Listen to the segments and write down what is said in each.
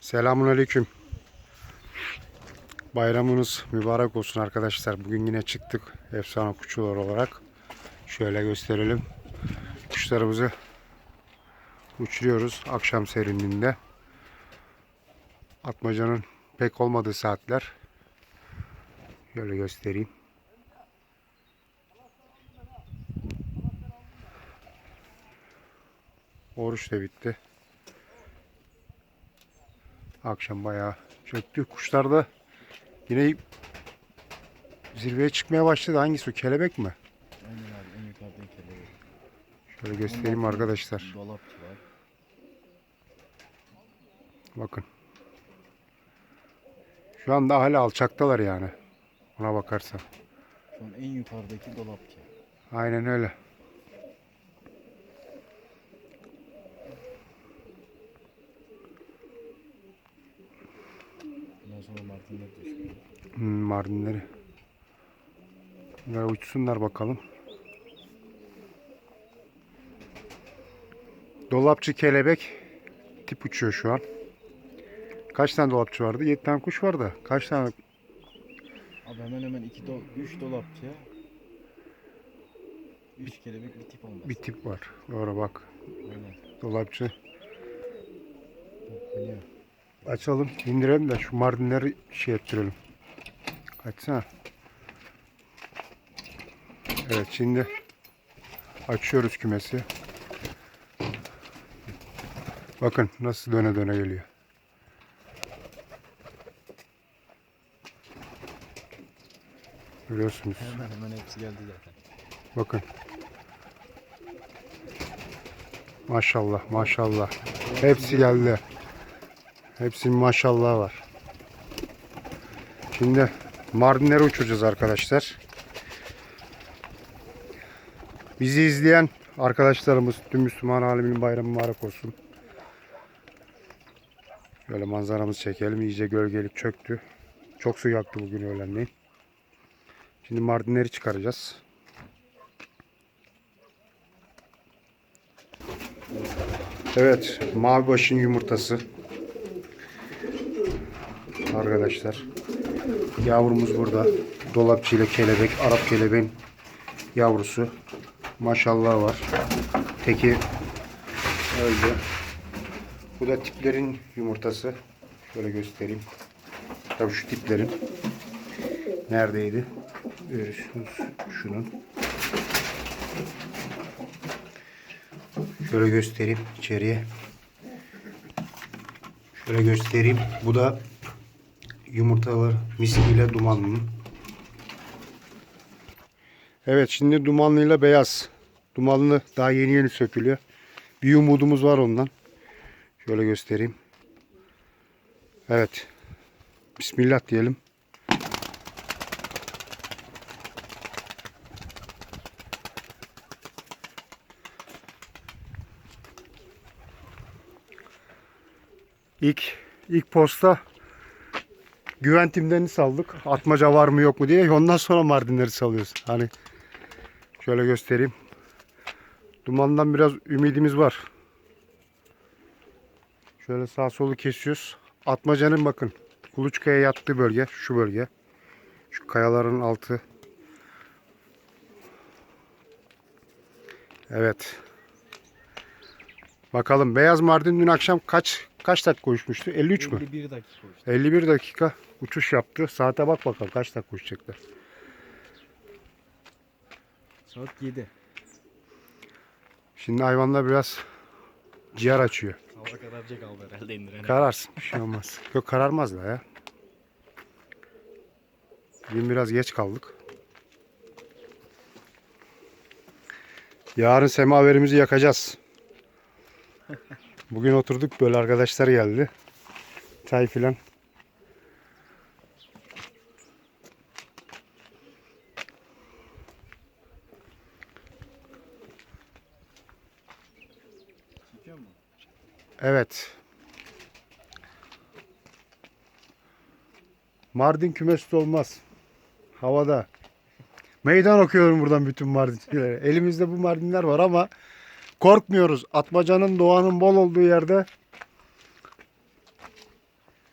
Selamun Aleyküm. Bayramınız mübarek olsun arkadaşlar. Bugün yine çıktık efsane kuşçular olarak. Şöyle gösterelim. Kuşlarımızı uçuruyoruz akşam serinliğinde. Atmacanın pek olmadığı saatler. Şöyle göstereyim. Oruç da bitti. Akşam bayağı çöktü. Kuşlar da yine zirveye çıkmaya başladı. Hangisi o? Kelebek mi? Aynen abi en yukarıdaki kelebek. Şöyle göstereyim arkadaşlar. Dolapçı var. Bakın. Şu anda hala alçaktalar yani. Ona bakarsan. Şu an en yukarıdaki dolapçı. Aynen öyle. Hmm, Mardinleri. Bunlar uçsunlar bakalım. Dolapçı kelebek tip uçuyor şu an. Kaç tane dolapçı vardı? 7 tane kuş vardı. Kaç tane? Abi hemen hemen iki do üç dolapçı. Üç kelebek bir tip olmaz. Bir tip var. Doğru bak. Aynen. Dolapçı. Biliyor. Açalım, indirelim de şu mardinleri şey ettirelim. Kaçsana. Evet şimdi açıyoruz kümesi. Bakın nasıl döne döne geliyor. Görüyorsunuz. Hemen hemen hepsi geldi zaten. Bakın. Maşallah maşallah. Hepsi geldi. Hepsinin maşallahı var. Şimdi Mardinleri uçuracağız arkadaşlar. Bizi izleyen arkadaşlarımız tüm Müslüman aleminin bayramı mübarek olsun. Şöyle manzaramızı çekelim. İyice gölgelik çöktü. Çok su yaktı bugün öğlenleyin. Şimdi Mardinleri çıkaracağız. Evet, mavi başın yumurtası. Arkadaşlar. Yavrumuz burada. Dolapçı ile kelebek, Arap kelebeğin yavrusu. Maşallah var. Teki öldü. Bu da tiplerin yumurtası. Şöyle göstereyim. Tabii şu tiplerin. Neredeydi? Görüyorsunuz şunun. Şöyle göstereyim içeriye. Şöyle göstereyim. Bu da yumurtalar miskiyle dumanlı. Evet şimdi dumanlıyla beyaz. Dumanlı daha yeni yeni sökülüyor. Bir umudumuz var ondan. Şöyle göstereyim. Evet. Bismillah diyelim. İlk ilk posta güven timlerini saldık. Atmaca var mı yok mu diye. Ondan sonra Mardinleri salıyoruz. Hani şöyle göstereyim. Dumandan biraz ümidimiz var. Şöyle sağ solu kesiyoruz. Atmacanın bakın kuluçkaya yattığı bölge şu bölge. Şu kayaların altı. Evet. Bakalım beyaz Mardin dün akşam kaç kaç dakika uçmuştu? 53 mü? 51 dakika işte. 51 dakika uçuş yaptı. Saate bak bakalım kaç dakika uçacaklar. Saat 7. Şimdi hayvanlar biraz ciğer açıyor. Hava kararacak abi herhalde indirene. Kararsın bir şey olmaz. Yok kararmazlar ya. Bugün biraz geç kaldık. Yarın semaverimizi yakacağız. Bugün oturduk böyle arkadaşlar geldi. Çay filan. Evet. Mardin kümesi olmaz. Havada. Meydan okuyorum buradan bütün Mardincilere. Elimizde bu Mardinler var ama korkmuyoruz. Atmacanın doğanın bol olduğu yerde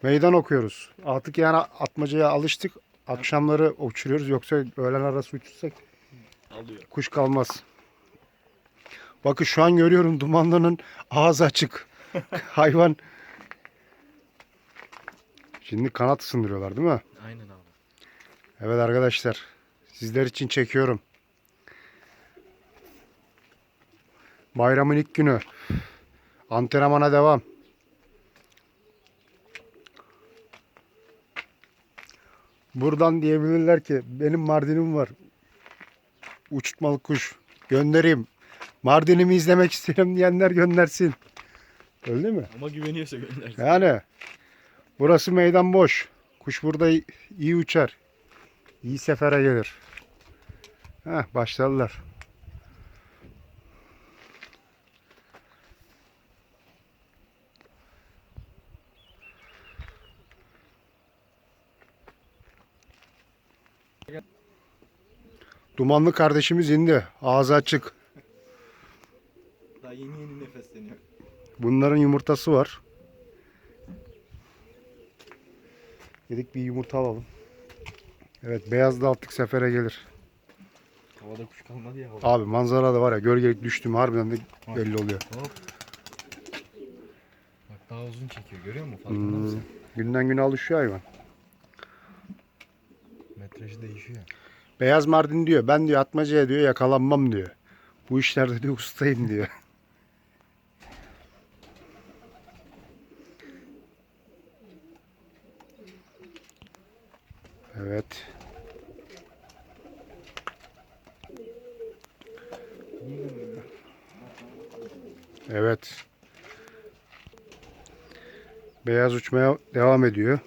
Meydan okuyoruz. Artık yani atmacaya alıştık. Akşamları uçuruyoruz. Yoksa öğlen arası uçursak Alıyor. kuş kalmaz. Bakın şu an görüyorum dumanlının ağzı açık. Hayvan. Şimdi kanat ısındırıyorlar değil mi? Aynen abi. Evet arkadaşlar. Sizler için çekiyorum. Bayramın ilk günü. Antrenmana devam. Buradan diyebilirler ki benim Mardin'im var. Uçurtmalı kuş. Göndereyim. Mardin'imi izlemek isterim diyenler göndersin. Öyle mi? Ama güveniyorsa göndersin. Yani burası meydan boş. Kuş burada iyi- iyi uçar. İyi sefere gelir. Heh, başladılar. Dumanlı kardeşimiz indi. Ağzı açık. Daha yeni yeni nefesleniyor. Bunların yumurtası var. Dedik bir yumurta alalım. Evet beyaz da artık sefere gelir. Havada kuş kalmadı ya. Abi manzara da var ya gölgelik düştüm harbiden de belli oluyor. Hop. Bak daha uzun çekiyor görüyor musun? Farkında Hmm, mısın? günden güne alışıyor hayvan. Metrajı değişiyor. Beyaz Mardin diyor ben diyor atmacaya diyor yakalanmam diyor. Bu işlerde diyor ustayım diyor. Evet. Evet. Beyaz uçmaya devam ediyor.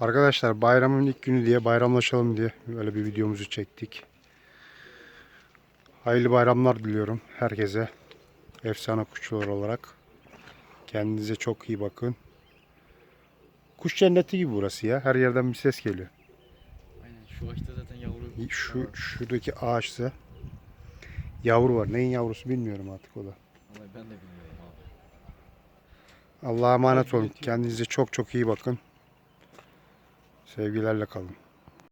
Arkadaşlar bayramın ilk günü diye bayramlaşalım diye böyle bir videomuzu çektik. Hayırlı bayramlar diliyorum herkese. Efsane kuşçular olarak. Kendinize çok iyi bakın. Kuş cenneti gibi burası ya. Her yerden bir ses geliyor. Aynen şu ağaçta zaten yavru. Şu şuradaki ağaçta yavru var. Neyin yavrusu bilmiyorum artık o da. Vallahi ben de bilmiyorum abi. Allah'a emanet olun. Kendinize çok çok iyi bakın. Sevgilerle kalın.